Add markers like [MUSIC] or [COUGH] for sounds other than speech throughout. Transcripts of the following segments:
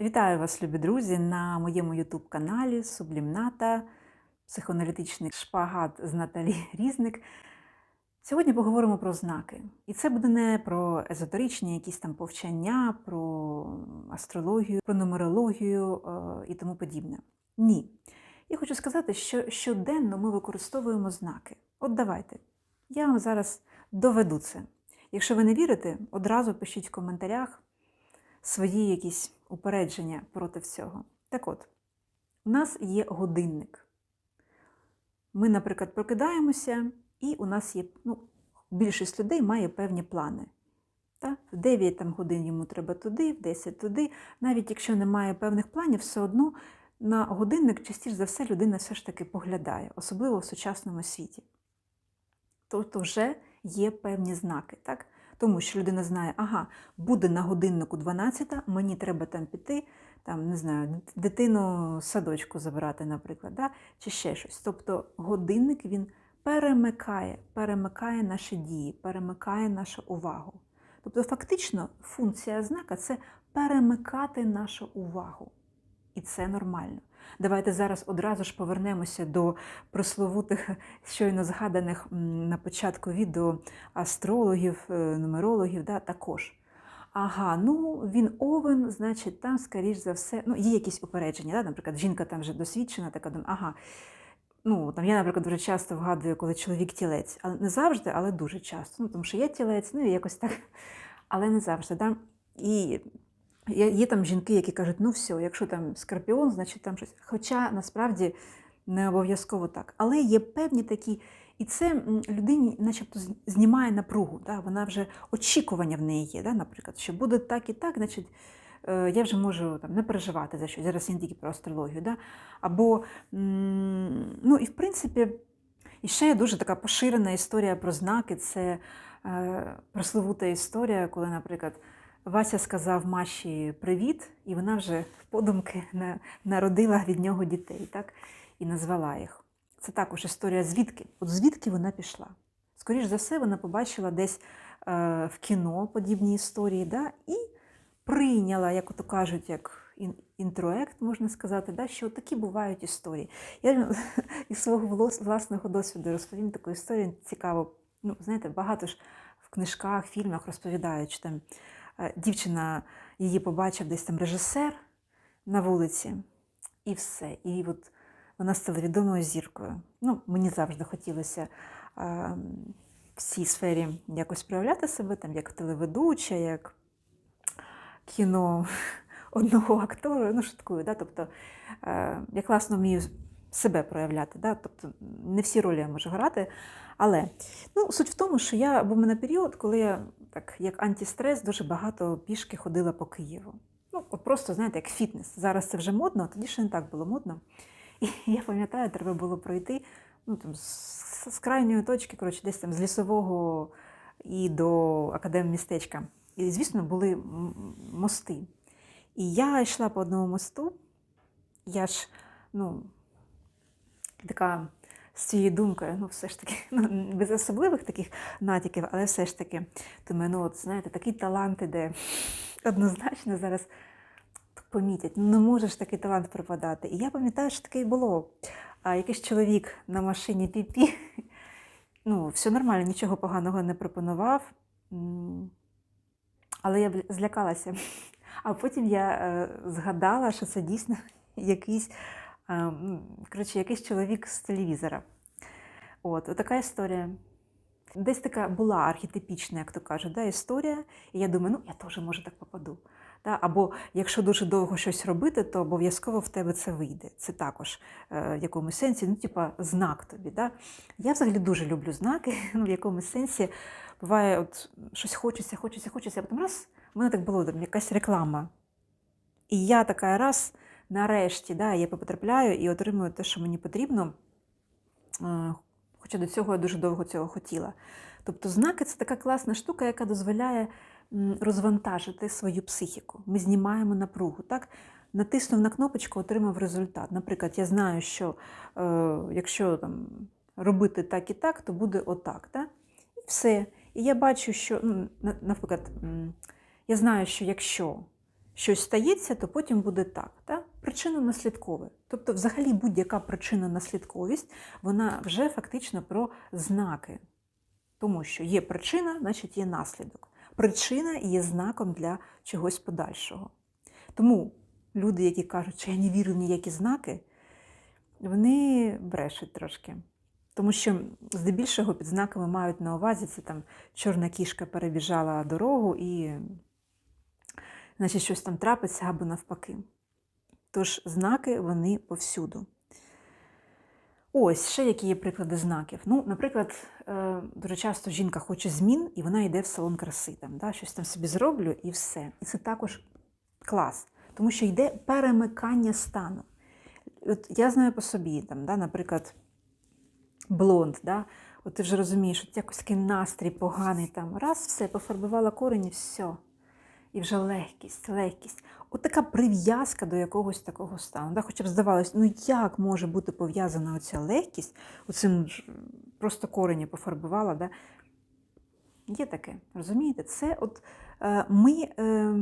Вітаю вас, любі друзі, на моєму ютуб-каналі Сублімната, психоаналітичний шпагат з Наталі Різник. Сьогодні поговоримо про знаки. І це буде не про езотеричні якісь там повчання, про астрологію, про нумерологію е, і тому подібне. Ні. Я хочу сказати, що щоденно ми використовуємо знаки. От давайте. Я вам зараз доведу це. Якщо ви не вірите, одразу пишіть в коментарях свої якісь упередження проти всього. Так от, у нас є годинник. Ми, наприклад, прокидаємося, і у нас є, ну, більшість людей має певні плани. Та? В 9 там, годин йому треба туди, в 10 туди. Навіть якщо немає певних планів, все одно на годинник частіше за все людина все ж таки поглядає, особливо в сучасному світі. Тобто вже є певні знаки. Так? Тому що людина знає, ага, буде на годиннику 12, мені треба там піти, там, не знаю, дитину з садочку забирати, наприклад, да? чи ще щось. Тобто годинник він перемикає, перемикає наші дії, перемикає нашу увагу. Тобто, фактично, функція знака це перемикати нашу увагу. І це нормально. Давайте зараз одразу ж повернемося до прословутих, щойно згаданих на початку відео астрологів, е, нумерологів, да, також. Ага, ну він овен, значить, там, скоріш за все, ну, є якісь упередження. Да? Наприклад, жінка там вже досвідчена, така думає, ага. Ну, там Я, наприклад, дуже часто вгадую, коли чоловік тілець. Але не завжди, але дуже часто. Ну, Тому що я тілець, ну і якось так, але не завжди. Да? І Є, там жінки, які кажуть, ну все, якщо там скорпіон, значить там щось. Хоча насправді не обов'язково так. Але є певні такі, і це людині начебто знімає напругу. Да? Вона вже очікування в неї є, да? наприклад, що буде так і так, значить. е, Я вже можу там не переживати за щось. Зараз не тільки про астрологію. Да? Або, ну і в принципі, і ще є дуже така поширена історія про знаки. Це е, прословута історія, коли, наприклад, Вася сказав Маші привіт, і вона вже подумки народила від нього дітей, так? І назвала їх. Це також історія звідки? От звідки вона пішла? Скоріше за все, вона побачила десь е, в кіно подібні історії, да? і прийняла, як ото кажуть, як інтроект, можна сказати, да? що такі бувають історії. Я [LAUGHS] із свого власного досвіду розповім таку історію цікаво. Ну, знаєте, багато ж в книжках, фільмах розповідають, що там. Е, дівчина її побачив десь там режисер на вулиці, і все. І от вона стала відомою зіркою. Ну, Мені завжди хотілося а, в цій сфері якось проявляти себе, там, як телеведуча, як кіно [LAUGHS] одного актора, ну, шуткую. Да? Тобто а, я класно вмію себе проявляти. Да? Тобто не всі ролі я можу грати. Але ну, суть в тому, що я був мене період, коли я так як антистрес дуже багато пішки ходила по Києву. Ну, от просто, знаєте, як фітнес. Зараз це вже модно, а тоді ще не так було модно. І я пам'ятаю, треба було пройти ну, там, з, з крайньої точки, коротше, десь там з лісового і до академмістечка. І, звісно, були мости. І я йшла по одному мосту, я ж, ну, така з цією думкою, ну, все ж таки, [LAUGHS] ну, без особливих таких натяків, але все ж таки, думаю, ну, от, знаєте, такий талант іде однозначно зараз помітять, ну не можеш такий талант пропадати. І я пам'ятаю, що таке і було. А якийсь чоловік на машині піпі, [LAUGHS] ну, все нормально, нічого поганого не пропонував. Але я злякалася. [LAUGHS] А потім я е, згадала, що це дійсно якийсь коротше, якийсь чоловік з телевізора. От, така історія. Десь така була архетипічна, як то кажуть, да, історія. І я думаю, ну я теж може так попаду. Да? Або якщо дуже довго щось робити, то обов'язково в тебе це вийде. Це також е, в якомусь сенсі, ну, типа, знак тобі. Да? Я взагалі дуже люблю знаки, [LAUGHS] ну, в якомусь сенсі буває, от щось хочеться, хочеться, хочеться, а потім раз, в мене так було там якась реклама. І я така раз нарешті да, я потрапляю і отримую те, що мені потрібно. Е, хоча до цього я дуже довго цього хотіла. Тобто, знаки це така класна штука, яка дозволяє розвантажити свою психіку. Ми знімаємо напругу. так? Натиснув на кнопочку, отримав результат. Наприклад, я знаю, що е, якщо там, робити так і так, то буде отак. Так? І все. І я бачу, що, ну, наприклад, я знаю, що якщо щось стається, то потім буде так. Та? Причинно-наслідкове. Тобто, взагалі, будь-яка причинно-наслідковість, вона вже фактично про знаки. Тому що є причина, значить є наслідок. Причина є знаком для чогось подальшого. Тому люди, які кажуть, що я не вірю в ніякі знаки, вони брешуть трошки. Тому що здебільшого під знаками мають на увазі це там чорна кішка перебіжала дорогу і значить щось там трапиться або навпаки. Тож знаки вони повсюду. Ось ще які є приклади знаків. Ну, наприклад, е, дуже часто жінка хоче змін, і вона йде в салон краси, там, да, щось там собі зроблю і все. І це також клас, тому що йде перемикання стану. От я знаю по собі, там, да, наприклад, блонд, да, от ти вже розумієш, що якось такий настрій поганий, там, раз, все, пофарбувала корені, все. І вже легкість, легкість. От така прив'язка до якогось такого стану. Да? Хоча б здавалось, ну як може бути пов'язана оця легкість, оцим просто корені пофарбувала. Да? Є таке, розумієте? Це от е, ми е,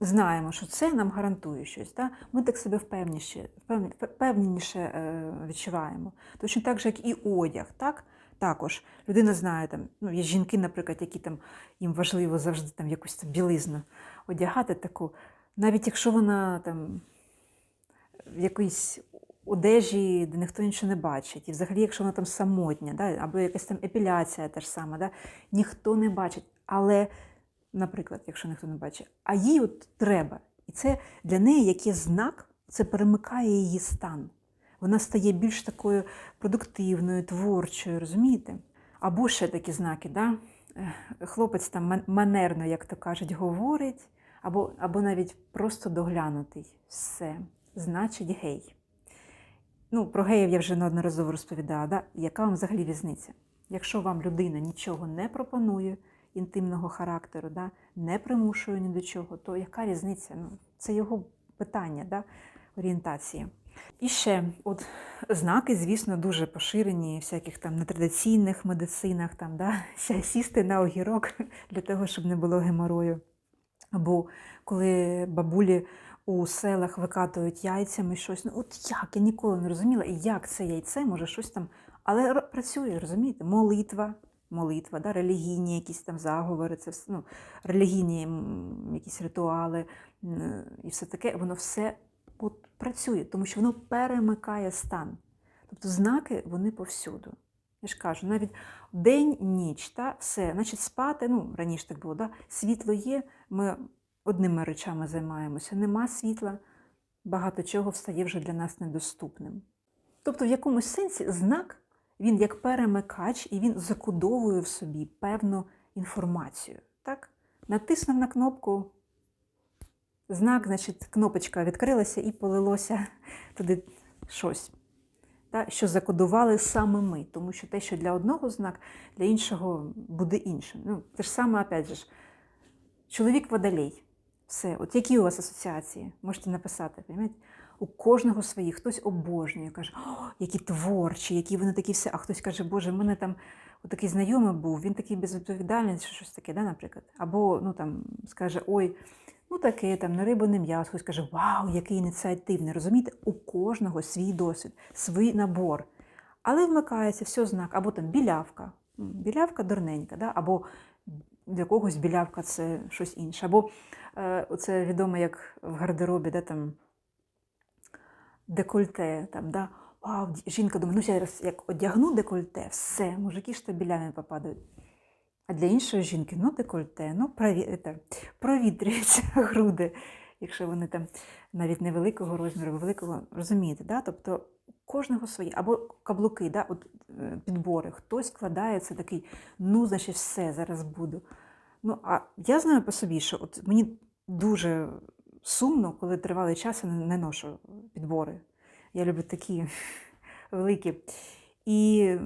знаємо, що це нам гарантує щось. Да? Ми так себе впевніше, впевні- впевненіше е, відчуваємо. Точно так же, як і одяг. Так? Також людина знає, там, ну, є жінки, наприклад, які там їм важливо завжди там якусь там білизну одягати таку, навіть якщо вона там в якоїсь одежі, де ніхто нічого не бачить, і взагалі, якщо вона там самотня, да, або якась там епіляція теж сама, да, ніхто не бачить. Але, наприклад, якщо ніхто не бачить, а їй от треба. І це для неї як є знак, це перемикає її стан. Вона стає більш такою продуктивною, творчою, розумієте? Або ще такі знаки, да? Хлопець там манерно, як то кажуть, говорить, або, або навіть просто доглянутий. Все, значить гей. Ну, про геїв я вже неодноразово розповідала. Да? Яка вам взагалі різниця? Якщо вам людина нічого не пропонує інтимного характеру, да? не примушує ні до чого, то яка різниця? Ну, це його питання да? орієнтації. І ще, от знаки, звісно, дуже поширені всяких там нетрадиційних медицинах, там, да? [LAUGHS] сісти на огірок [LAUGHS] для того, щоб не було геморою. Або коли бабулі у селах викатують яйцями щось. Ну от як? Я ніколи не розуміла, як це яйце може щось там. Але працює, розумієте? Молитва, молитва, да? релігійні якісь там заговори, це все, ну, релігійні якісь ритуали і все таке, воно все от працює, тому що воно перемикає стан. Тобто знаки вони повсюду. Я ж кажу, навіть день, ніч, та все, значить спати, ну раніше так було, да? світло є, ми одними речами займаємося. Нема світла, багато чого стає вже для нас недоступним. Тобто, в якомусь сенсі знак він як перемикач і він закодовує в собі певну інформацію. Так? Натиснув на кнопку, знак, значить, кнопочка відкрилася і полилося туди щось. Та, що закодували саме ми, тому що те, що для одного знак, для іншого буде іншим. Ну, те ж саме, опять же, ж, чоловік водолей. Все, от які у вас асоціації? Можете написати, розумієте? У кожного свої, хтось обожнює, каже, О, які творчі, які вони такі все. А хтось каже, Боже, в мене там такий знайомий був, він такий безвідповідальний, чи щось таке, да, наприклад. Або ну, там, скаже, ой, ну таке, там, не рибу, не м'ясо. Хтось каже, вау, який ініціативний. Розумієте, у кожного свій досвід, свій набор. Але вмикається все знак, або там білявка. Білявка дурненька, да? або для когось білявка це щось інше. Або е, це відомо, як в гардеробі, де там декольте. Там, да? Вау, жінка думає, ну зараз як одягну декольте, все, мужики ж то білями попадають. А для іншої жінки, ну, декольте, ну, провітрюються [LAUGHS] груди, якщо вони там навіть невеликого розміру, великого, розумієте, да? тобто кожного свої, або каблуки, да? От, е, підбори, хтось вкладає це такий, ну, значить, все, зараз буду. Ну, а я знаю по собі, що от мені дуже сумно, коли тривалий час я не ношу підбори. Я люблю такі [LAUGHS] великі. І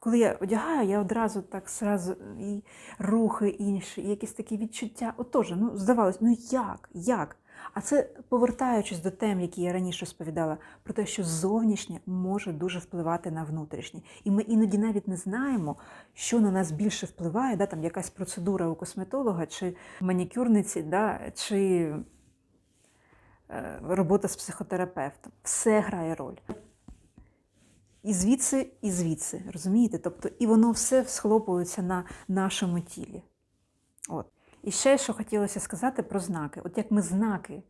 коли я одягаю, я одразу так сразу і рухи інші, і якісь такі відчуття. Отож, ну здавалось, ну як? Як? А це повертаючись до тем, які я раніше розповідала, про те, що зовнішнє може дуже впливати на внутрішнє. І ми іноді навіть не знаємо, що на нас більше впливає, да, там якась процедура у косметолога чи манікюрниці, да, чи е, робота з психотерапевтом. Все грає роль. І звідси, і звідси, розумієте? Тобто, і воно все схлопується на нашому тілі. От. І ще, що хотілося сказати про знаки. От як ми знаки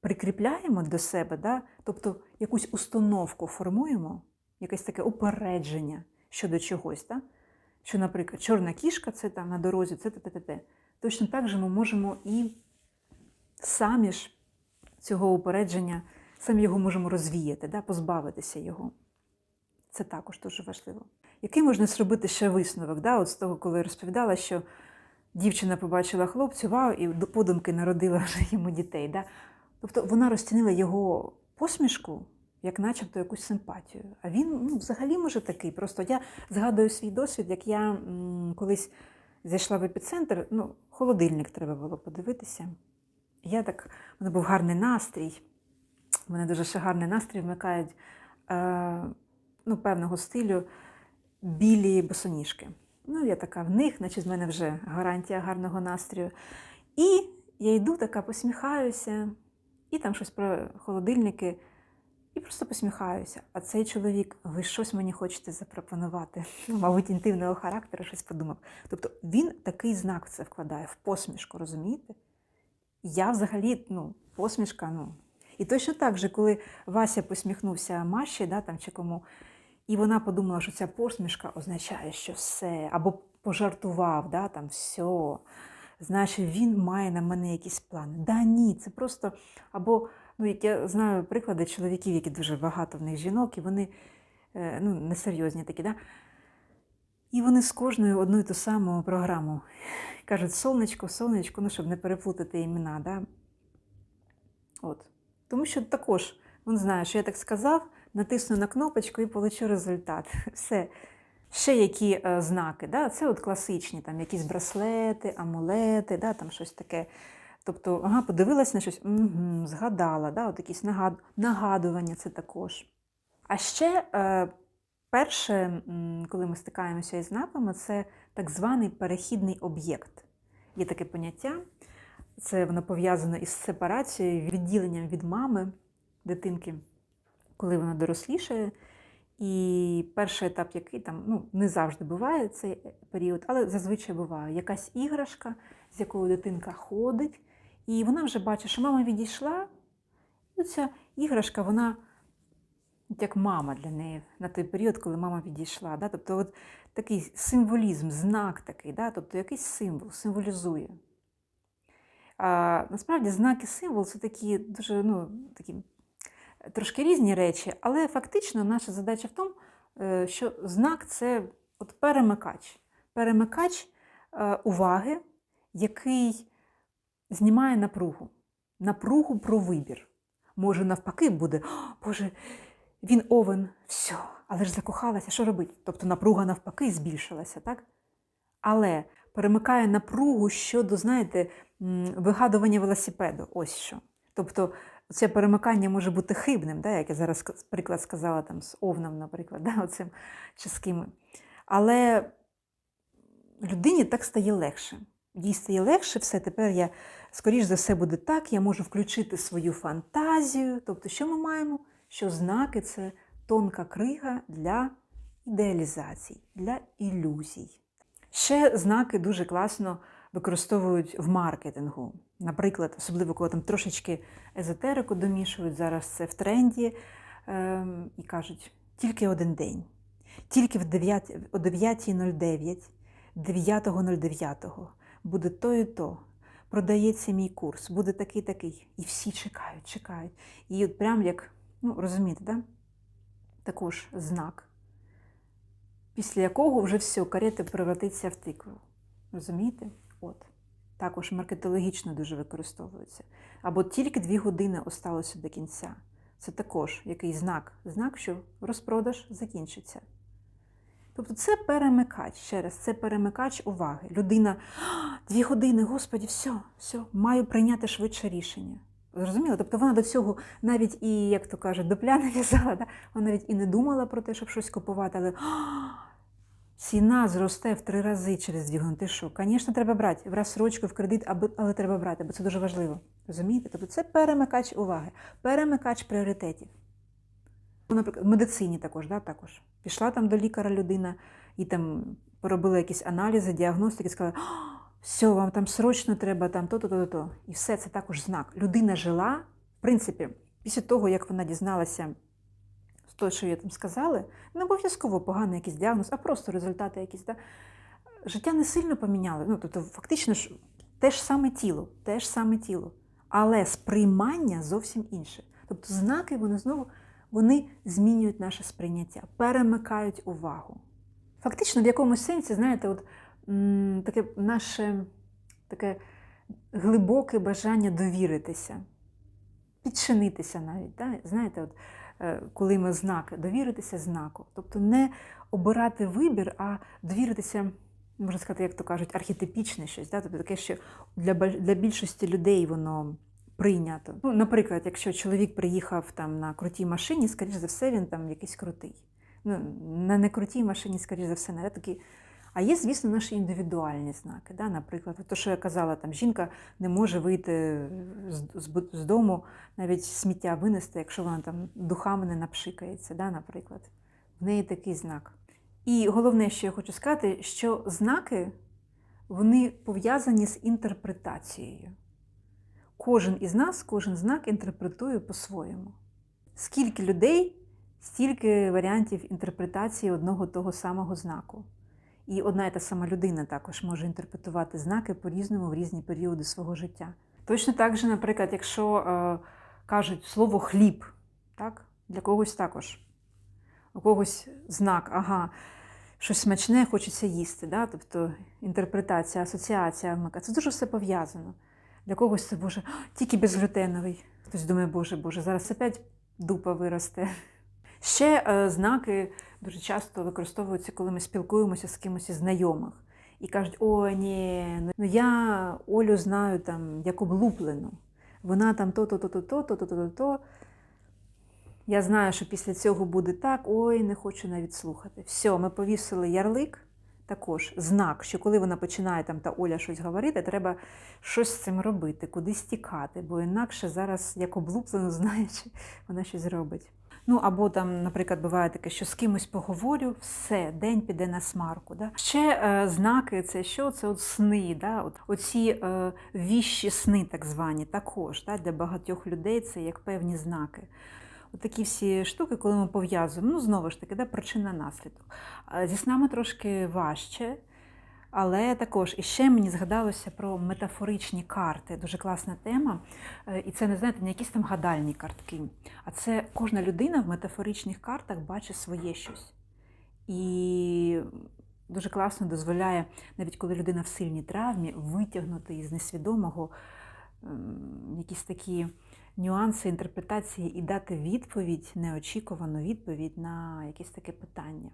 прикріпляємо до себе, да? тобто якусь установку формуємо, якесь таке упередження щодо чогось, да? що, наприклад, чорна кішка це там на дорозі, це те, те, те, те. Точно так же ми можемо і самі ж цього упередження, самі його можемо розвіяти, да? позбавитися його. Це також дуже важливо. Який можна зробити ще висновок? Да? От з того, коли я розповідала, що дівчина побачила хлопцю, вау, і до подумки народила [LAUGHS] йому дітей. Да? Тобто вона розцінила його посмішку як начебто якусь симпатію. А він ну, взагалі може такий. Просто я згадую свій досвід, як я м, колись зайшла в епіцентр, ну, холодильник треба було подивитися. Я так, мене був гарний настрій. Мене дуже ще гарний настрій вмикають е, ну, певного стилю білі босоніжки. Ну, я така в них, наче з мене вже гарантія гарного настрою. І я йду така, посміхаюся, і там щось про холодильники, і просто посміхаюся. А цей чоловік, ви щось мені хочете запропонувати? Ну, мабуть, інтимного характеру щось подумав. Тобто він такий знак в це вкладає, в посмішку, розумієте? Я взагалі, ну, посмішка, ну. І точно так же, коли Вася посміхнувся Маші, да, там, чи кому, і вона подумала, що ця посмішка означає, що все, або пожартував, да, там все. Значить, він має на мене якісь плани. Да ні, це просто. Або, ну, як я знаю приклади чоловіків, які дуже багато в них жінок, і вони е, ну, несерйозні такі, да? І вони з кожною одну і ту саму програму кажуть: сонечко, сонечко, ну, щоб не переплутати імена. Да? От. Тому що також він знає, що я так сказав, натисну на кнопочку і получу результат. [LAUGHS] Все. Ще які е, знаки, да? це от класичні, там якісь браслети, амулети, да? там щось таке. Тобто, ага, подивилась на щось, угу, згадала, да? от якісь нагад... нагадування це також. А ще е, перше, коли ми стикаємося із знаками, це так званий перехідний об'єкт. Є таке поняття, це воно пов'язано із сепарацією, відділенням від мами дитинки, коли вона дорослішає. І перший етап, який там ну, не завжди буває цей період, але зазвичай буває якась іграшка, з якою дитинка ходить, і вона вже бачить, що мама відійшла, і ця іграшка, вона як мама для неї на той період, коли мама відійшла. Да? Тобто от такий символізм, знак такий, да? тобто якийсь символ, символізує. А насправді і символ це такі дуже ну, такі трошки різні речі, але фактично наша задача в тому, е, що знак це от перемикач. Перемикач е, уваги, який знімає напругу. Напругу про вибір. Може, навпаки, буде, Боже, він овен, все, але ж закохалася, що робить? Тобто напруга навпаки збільшилася, так? Але перемикає напругу щодо, знаєте, вигадування велосипеду. Ось що. Тобто це перемикання може бути хибним, да, як я зараз приклад сказала там, з овном, наприклад, [LAUGHS] да, оцим, чи. Але людині так стає легше. Їй стає легше, все, тепер я, скоріш за все, буде так, я можу включити свою фантазію. Тобто, що ми маємо? Що знаки це тонка крига для ідеалізацій, для ілюзій. Ще знаки дуже класно використовують в маркетингу. Наприклад, особливо коли там трошечки езотерику домішують, зараз це в тренді ем, і кажуть, тільки один день, тільки в 9, о 9.09, 9.09 буде то і то. Продається мій курс, буде такий такий. І всі чекають, чекають. І от прям як, ну розумієте, да? також знак, після якого вже все, карета превратиться в тикву. Розумієте? От. Також маркетологічно дуже використовується. Або тільки дві години осталося до кінця. Це також який знак, знак, що розпродаж закінчиться. Тобто це перемикач ще раз, це перемикач уваги. Людина, дві години, господі, все, все, маю прийняти швидше рішення. Зрозуміло? Тобто вона до цього навіть і, як то кажуть, до пляни [LAUGHS] в'язала, да? вона навіть і не думала про те, щоб щось купувати, але «А, ціна зросте в три рази через дві. Ти що? Звісно, треба брати в розсрочку, в кредит, але треба брати, бо це дуже важливо. Розумієте? Тобто це перемикач уваги, перемикач пріоритетів. Ну, Наприклад, в медицині також, да, також. Пішла там до лікаря людина і там поробила якісь аналізи, діагностики, сказала, все, вам там срочно треба там то-то, то-то, то. І все це також знак. Людина жила, в принципі, після того, як вона дізналася з що я там сказали, не обов'язково поганий якийсь діагноз, а просто результати якісь. Да? Життя не сильно поміняло. Ну, тобто, фактично ж те ж саме тіло, те ж саме тіло. Але сприймання зовсім інше. Тобто знаки вони знову вони змінюють наше сприйняття, перемикають увагу. Фактично, в якомусь сенсі, знаєте, от м, таке наше таке глибоке бажання довіритися, підчинитися навіть. Да? Знаєте, от, коли ми знак, довіритися знаку. Тобто не обирати вибір, а довіритися, можна сказати, як то кажуть, архетипічне щось. Да? Тобто таке, що для, для більшості людей воно прийнято. Ну, наприклад, якщо чоловік приїхав там на крутій машині, скоріш за все, він там якийсь крутий. Ну, на некрутій машині, скоріш за все, не такий. А є, звісно, наші індивідуальні знаки. Да? Наприклад, то, що я казала, там жінка не може вийти з, з дому, навіть сміття винести, якщо вона там духами не напшикається, да? наприклад. В неї такий знак. І головне, що я хочу сказати, що знаки вони пов'язані з інтерпретацією. Кожен із нас, кожен знак інтерпретує по-своєму. Скільки людей, стільки варіантів інтерпретації одного того самого знаку. І одна і та сама людина також може інтерпретувати знаки по-різному в різні періоди свого життя. Точно так же, наприклад, якщо е, кажуть слово хліб, так? для когось також. У когось знак, ага, щось смачне, хочеться їсти. Да? Тобто інтерпретація, асоціація вмика. Це дуже все пов'язано. Для когось це Боже, тільки безглютеновий. Хтось думає, Боже, Боже, зараз опять дупа виросте. Ще е, знаки дуже часто використовуються, коли ми спілкуємося з кимось із знайомих. І кажуть, о, ні, ну я Олю знаю там як облуплену. Вона там то-то, то-то, то-то. Я знаю, що після цього буде так, ой, не хочу навіть слухати. Все, ми повісили ярлик, також знак, що коли вона починає там та Оля щось говорити, треба щось з цим робити, кудись тікати, бо інакше зараз, як облуплено, [LAUGHS] знаючи, вона щось зробить. Ну або там, наприклад, буває таке, що з кимось поговорю, все, день піде на смарку. Да? Ще е, знаки, це що? Це от сни, да? от, оці е, віщі сни, так звані, також да? для багатьох людей це як певні знаки. От такі всі штуки, коли ми пов'язуємо, ну знову ж таки, да, причина наслідок. Зі снами трошки важче, але також і ще мені згадалося про метафоричні карти. Дуже класна тема. Е, І це не знаєте, не якісь там гадальні картки, а це кожна людина в метафоричних картах бачить своє щось. І дуже класно дозволяє, навіть коли людина в сильній травмі, витягнути із несвідомого ем, якісь такі нюанси інтерпретації і дати відповідь, неочікувану відповідь на якесь таке питання.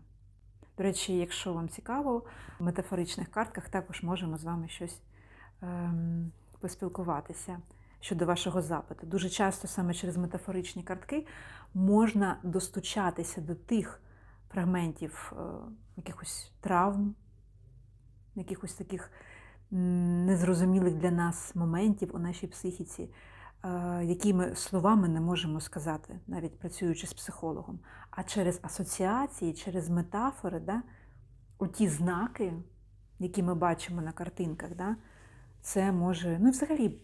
До речі, якщо вам цікаво, в метафоричних картках також можемо з вами щось ем, поспілкуватися щодо вашого запиту. Дуже часто саме через метафоричні картки можна достучатися до тих фрагментів е, якихось травм, якихось таких незрозумілих для нас моментів у нашій психіці, е, які ми словами не можемо сказати, навіть працюючи з психологом. А через асоціації, через метафори, да, оті знаки, які ми бачимо на картинках, да, це може, ну і взагалі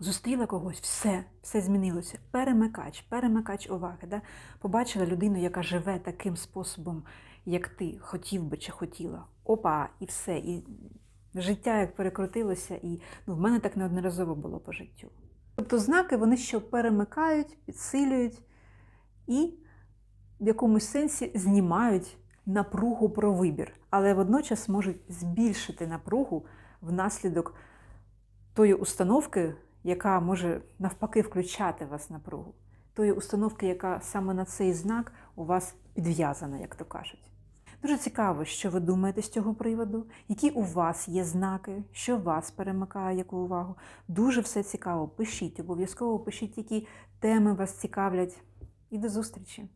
зустріла когось, все, все змінилося. Перемикач, перемикач уваги. Да? Побачила людину, яка живе таким способом, як ти хотів би чи хотіла. Опа, і все. І життя як перекрутилося, і ну, в мене так неодноразово було по життю. Тобто знаки вони що перемикають, підсилюють і в якомусь сенсі знімають напругу про вибір, але водночас можуть збільшити напругу внаслідок тої установки, яка може навпаки включати вас напругу, тої установки, яка саме на цей знак у вас підв'язана, як то кажуть. Дуже цікаво, що ви думаєте з цього приводу, які у вас є знаки, що вас перемикає яку увагу. Дуже все цікаво. Пишіть, обов'язково пишіть, які теми вас цікавлять. І до зустрічі!